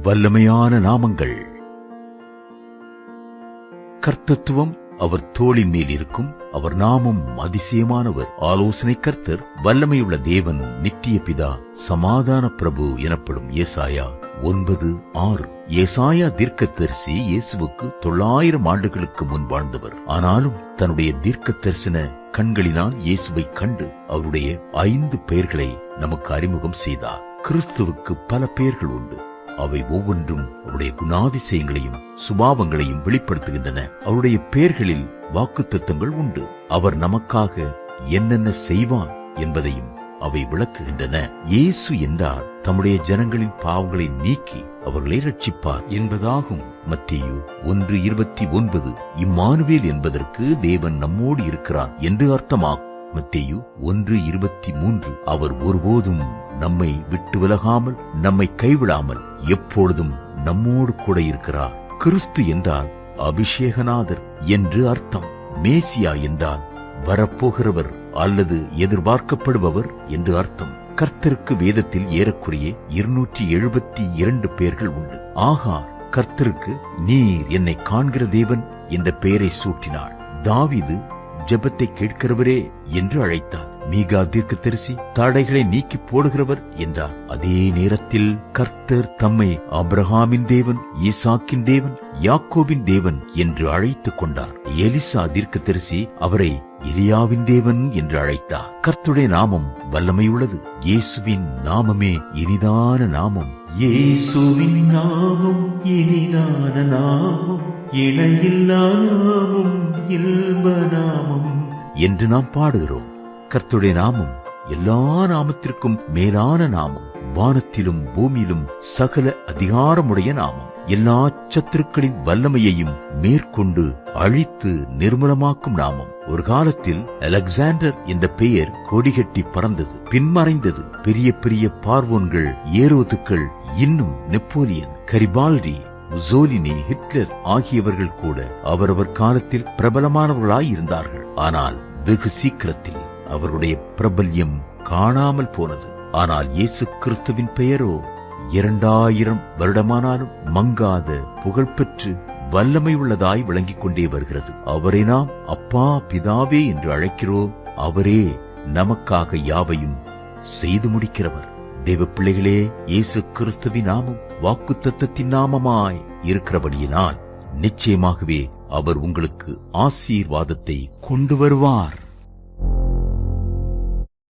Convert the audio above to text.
வல்லமையான நாமங்கள். கர்த்தத்துவம் அவர் தோளின் மேல் இருக்கும் அவர் நாமம் அதிசயமானவர். ஆலோசனை கர்த்தர் வல்லமையுள்ள தேவன் நித்திய பிதா சமாதான பிரபு எனப்படும் ஏசாயா ஒன்பது ஆறு. ஏசாயா தீர்க்கதரிசி இயேசுவுக்கு தொள்ளாயிரம் ஆண்டுகளுக்கு முன் வாழ்ந்தவர். ஆனாலும் தன்னுடைய தீர்க்க தரிசன கண்களினால் இயேசுவை கண்டு அவருடைய ஐந்து பெயர்களை நமக்கு அறிமுகம் செய்தார். கிறிஸ்துவுக்கு பல பெயர்கள் உண்டு. அவை ஒவ்வொன்றும் அவருடைய குணாதிசயங்களையும் சுபாவங்களையும் வெளிப்படுத்துகின்றன. அவருடைய பெயர்களில் வாக்குத்தத்தங்கள் உண்டு. அவர் நமக்காக என்னென்ன செய்வார் என்பதையும் அவை விளக்குகின்றன. இயேசு என்றால் தம்முடைய ஜனங்களின் பாவங்களை நீக்கி அவர்களை ரட்சிப்பார் என்பதாகும். மத்தியு ஒன்று இருபத்தி ஒன்பது இம்மானுவேல் என்பதற்கு தேவன் நம்மோடு இருக்கிறார் என்று அர்த்தமாகும். மத்தேயு ஒன்று இருபத்தி மூன்று. அவர் ஒருபோதும் நம்மை விட்டு விலகாமல் நம்மை கைவிடாமல் எப்பொழுதும் நம்மோடு கூட இருக்கிறார். கிறிஸ்து என்றால் அபிஷேகநாதர் என்று அர்த்தம். மேசியா என்றால் வரப்போகிறவர் அல்லது எதிர்பார்க்கப்படுபவர் என்று அர்த்தம். கர்த்தருக்கு வேதத்தில் ஏறக்குறைய இருநூற்றி எழுபத்தி இரண்டு பேர்கள் உண்டு. ஆகா கர்த்தருக்கு நீர் என்னை காண்கிற தேவன் என்ற பெயரை சூட்டினாள் தாவிது ஜெபத்தை கேட்கிறவரே என்று அழைத்தார். மீகா தீர்க்க தரிசி தடைகளை நீக்கி போடுகிறவர் என்றார். அதே நேரத்தில் கர்த்தர் தம்மை அப்ரஹாமின் தேவன் ஈசாக்கின் தேவன் யாக்கோபின் தேவன் என்று அழைத்துக் கொண்டார். எலிசா தீர்க்க தரிசி அவரை எலியாவின் தேவன் என்று அழைத்தார். கர்த்துடைய நாமம் வல்லமை உள்ளது இயேசுவின் நாமமே இனிதான நாமம். இயேசுவின் நாமம் இனிதான நாமம். இணையில்லா நாமம் இல்ப நாமம். என்று நாம் பாடுகிறோம். கர்த்துடைய நாமம் எல்லா நாமத்திற்கும் மேலான நாமம். வானத்திலும் பூமியிலும் சகல அதிகாரமுடைய நாமம். எல்லா சத்துருக்களின் வல்லமையையும் மேற்கொண்டு அழித்து நிர்மூலமாக்கும் நாமம். ஒரு காலத்தில் அலெக்சாண்டர் என்ற பெயர் கொடிகட்டி பறந்தது. பின்மறைந்தது பெரிய பெரிய பார்வோன்கள் ஏரோதுக்கள் இன்னும் நெப்போலியன் கரிபால்டி முசோலினி ஹிட்லர் ஆகியவர்கள் கூட அவரவர் காலத்தில் பிரபலமானவர்களாய் இருந்தார்கள். ஆனால் வெகு சீக்கிரத்தில் அவருடைய பிரபல்யம் காணாமல் போனது. ஆனால் இயேசு கிறிஸ்துவின் பெயரோ இரண்டாயிரம் வருடமானாலும் மங்காத புகழ்பெற்று வல்லமை உள்ளதாய் விளங்கிக் கொண்டே வருகிறது. அவரை நாம் அப்பா பிதாவே என்று அழைக்கிறோம். அவரே நமக்காக யாவையும் செய்து முடிக்கிறவர். தேவ பிள்ளைகளே இயேசு கிறிஸ்துவின் நாமம் வாக்குத்தத்தத்தின் நாமமாய் இருக்கிறபடியினால் நிச்சயமாகவே அவர் உங்களுக்கு ஆசீர்வாதத்தை கொண்டு வருவார்.